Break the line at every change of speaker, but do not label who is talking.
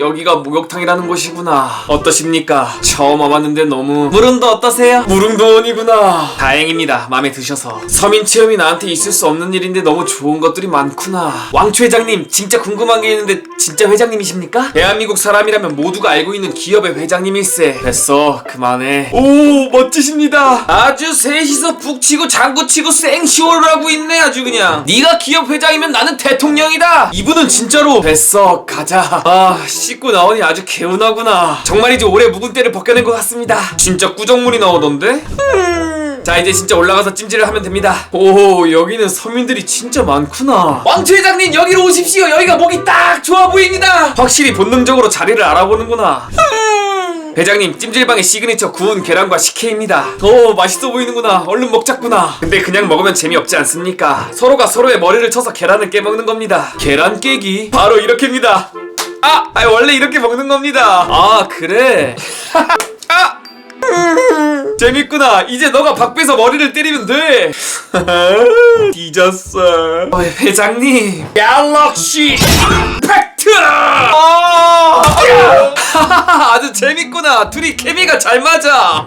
여기가 목욕탕이라는 곳이구나. 어떠십니까? 처음 와봤는데 너무 물음도 어떠세요? 무릉도원이구나. 다행입니다. 마음에 드셔서. 서민 체험이 나한테 있을 수 없는 일인데 너무 좋은 것들이 많구나. 왕초 회장님, 진짜 궁금한 게 있는데 진짜 회장님이십니까? 대한민국 사람이라면 모두가 알고 있는 기업의 회장님일세. 됐어, 그만해. 오, 멋지십니다. 아주 셋이서 북치고 장구치고 생쇼를 하고 있네 아주 그냥. 네가 기업 회장이면 나는 대통령이다. 이분은 진짜로 됐어, 가자. 아, 씻고 나오니 아주 개운하구나. 정말이지 오래 묵은 때를 벗겨낸 것 같습니다. 진짜 꾸정물이 나오던데? 자 이제 진짜 올라가서 찜질을 하면 됩니다. 오 여기는 서민들이 진짜 많구나. 왕초 회장님 여기로 오십시오. 여기가 목이 딱 좋아 보입니다. 확실히 본능적으로 자리를 알아보는구나. 회장님 찜질방의 시그니처 구운 계란과 식혜입니다. 오 맛있어 보이는구나. 얼른 먹자꾸나. 근데 그냥 먹으면 재미없지 않습니까? 서로가 서로의 머리를 쳐서 계란을 깨먹는 겁니다. 계란 깨기? 바로 이렇게입니다 아, 아 원래 이렇게 먹는 겁니다 아 그래 아 재밌구나. 이제 너가 박배서 머리를 때리면 돼. 뒤졌어. 어, 회장님. 갤럭시 팩트. 아, 아주 재밌구나. 둘이 케미가 잘 맞아.